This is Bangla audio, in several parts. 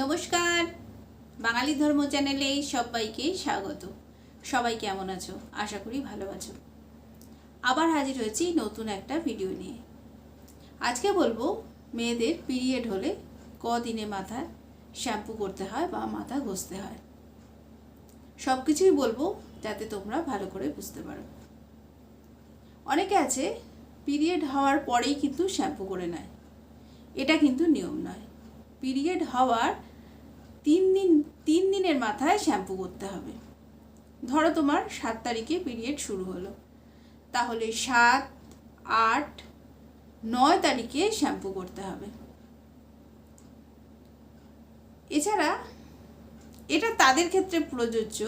নমস্কার। বাঙালি ধর্ম চ্যানেলে সবাইকে স্বাগত। সবাই কেমন আছো? আশা করি ভালো আছো। আবার হাজির হয়েছি নতুন একটা ভিডিও নিয়ে। আজকে বলব, মেয়েদের পিরিয়ড হলে কদিনে মাথা শ্যাম্পু করতে হয় বা মাথা ঘষতে হয়। সব কিছুই বলব যাতে তোমরা ভালো করে বুঝতে পারো। অনেকে আছে, পিরিয়ড হওয়ার পরেই কিন্তু শ্যাম্পু করে নেয়। এটা কিন্তু নিয়ম নয়। পিরিয়ড হওয়ার তিন দিন, তিন দিনের মাথায় শ্যাম্পু করতে হবে। ধরো তোমার সাত তারিখে পিরিয়ড শুরু হলো। তাহলে সাত, আট, নয় তারিখে শ্যাম্পু করতে হবে। এছাড়া এটা তাদের ক্ষেত্রে প্রযোজ্য,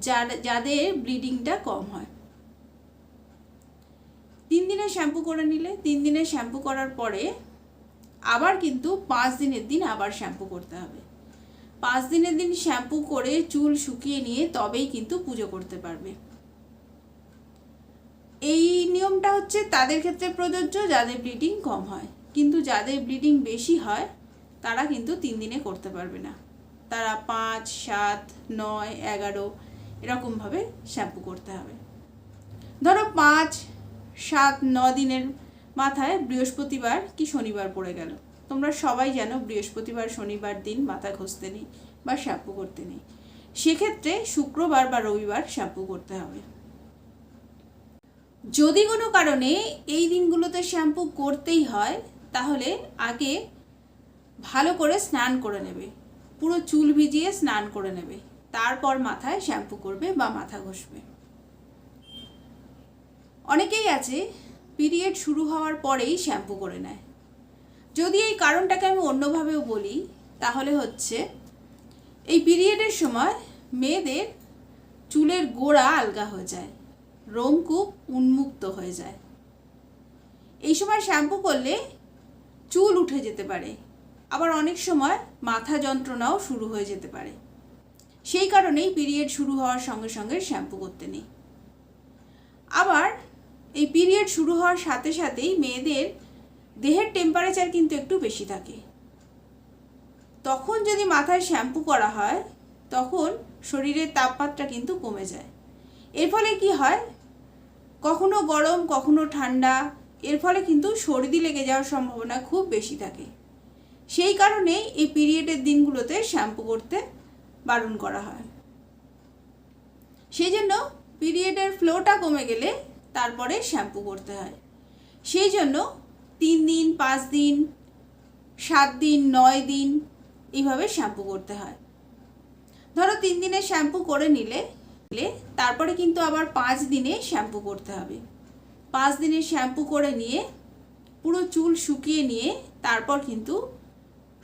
যার, যাদের ব্লিডিংটা কম হয়। তিন দিনে শ্যাম্পু করে নিলে, তিন দিনে শ্যাম্পু করার পরে আবার কিন্তু পাঁচ দিনের দিন আবার শ্যাম্পু করতে হবে। পাঁচ দিনের দিন শ্যাম্পু করে চুল শুকিয়ে নিয়ে তবেই কিন্তু পুজো করতে পারবে। এই নিয়মটা হচ্ছে তাদের ক্ষেত্রে প্রযোজ্য, যাদের ব্লিডিং কম হয়। কিন্তু যাদের ব্লিডিং বেশি হয়, তারা কিন্তু তিন দিনে করতে পারবে না। তারা পাঁচ, সাত, নয়, এগারো এরকমভাবে শ্যাম্পু করতে হবে। ধরো পাঁচ, সাত, ন দিনের মাথায় বৃহস্পতিবার কি শনিবার পড়ে গেল? তোমরা সবাই জানো বৃহস্পতিবার শনিবার দিন মাথা ঘষতে নেই বা শ্যাম্পু করতে নেই। সেক্ষেত্রে শুক্রবার বা রবিবার শ্যাম্পু করতে হবে। যদি কোনো কারণে এই দিনগুলোতে শ্যাম্পু করতেই হয়, তাহলে আগে ভালো করে স্নান করে নেবে। পুরো চুল ভিজিয়ে স্নান করে নেবে। তারপর মাথায় শ্যাম্পু করবে বা মাথা ঘষবে। অনেকেই আছে পিরিয়ড শুরু হওয়ার পরেই শ্যাম্পু করে নেয়। যদি এই কারণটাকে আমি অন্যভাবেও বলি, তাহলে হচ্ছে এই পিরিয়ডের সময় মেয়েদের চুলের গোড়া আলগা হয়ে যায় রোমকূপ উন্মুক্ত হয়ে যায়। এই সময় শ্যাম্পু করলে চুল উঠে যেতে পারে, আবার অনেক সময় মাথা যন্ত্রণাও শুরু হয়ে যেতে পারে। সেই কারণেই পিরিয়ড শুরু হওয়ার সঙ্গে সঙ্গে শ্যাম্পু করতে নেই। আবার এই পিরিয়ড শুরু হওয়ার সাথে সাথেই মেয়েদের দেহের টেম্পারেচার কিন্তু একটু বেশি থাকে। তখন যদি মাথায় শ্যাম্পু করা হয়, তখন শরীরের তাপমাত্রা কিন্তু কমে যায়। এর ফলে কি হয়? কখনো গরম, কখনো ঠান্ডা, এর ফলে কিন্তু সর্দি লেগে যাওয়ার সম্ভাবনা খুব বেশি থাকে। সেই কারণেই এই পিরিয়ডের দিনগুলোতে শ্যাম্পু করতে বারণ করা হয়। সেই জন্য পিরিয়ডের ফ্লোটা কমে গেলে তারপরে শ্যাম্পু করতে হয়। সেই জন্য তিন দিন, পাঁচ দিন, সাত দিন, নয় দিন এইভাবে শ্যাম্পু করতে হয়। ধরো তিন দিনে শ্যাম্পু করে নিলে তারপরে কিন্তু আবার পাঁচ দিনে শ্যাম্পু করতে হবে। পাঁচ দিনে শ্যাম্পু করে নিয়ে, পুরো চুল শুকিয়ে নিয়ে তারপর কিন্তু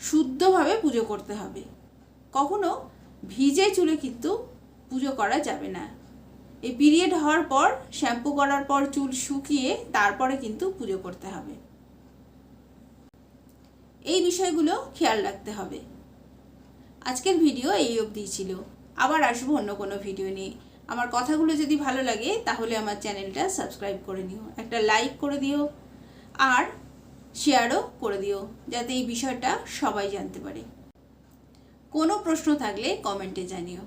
শুদ্ধভাবে পুজো করতে হবে। কখনো ভিজে চুলে কিন্তু পুজো করা যাবে না। এই পিরিয়ড হওয়ার পর শ্যাম্পু করার পর চুল শুকিয়ে তারপরে কিন্তু পুজো করতে হবে। এই বিষয়গুলো খেয়াল রাখতে হবে। আজকের ভিডিও এই অবধি ছিল। আবার আসব অন্য কোনো ভিডিও নিয়ে। আমার কথাগুলো যদি ভালো লাগে, তাহলে আমার চ্যানেলটা সাবস্ক্রাইব করে নিও। একটা লাইক করে দিও। আর শেয়ারও করে দিও, যাতে এই বিষয়টা সবাই জানতে পারে। কোনো প্রশ্ন থাকলে কমেন্টে জানিও।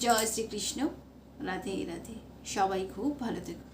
জয় শ্রীকৃষ্ণ রাধে রাধে। সবাই খুব ভালো থেকো।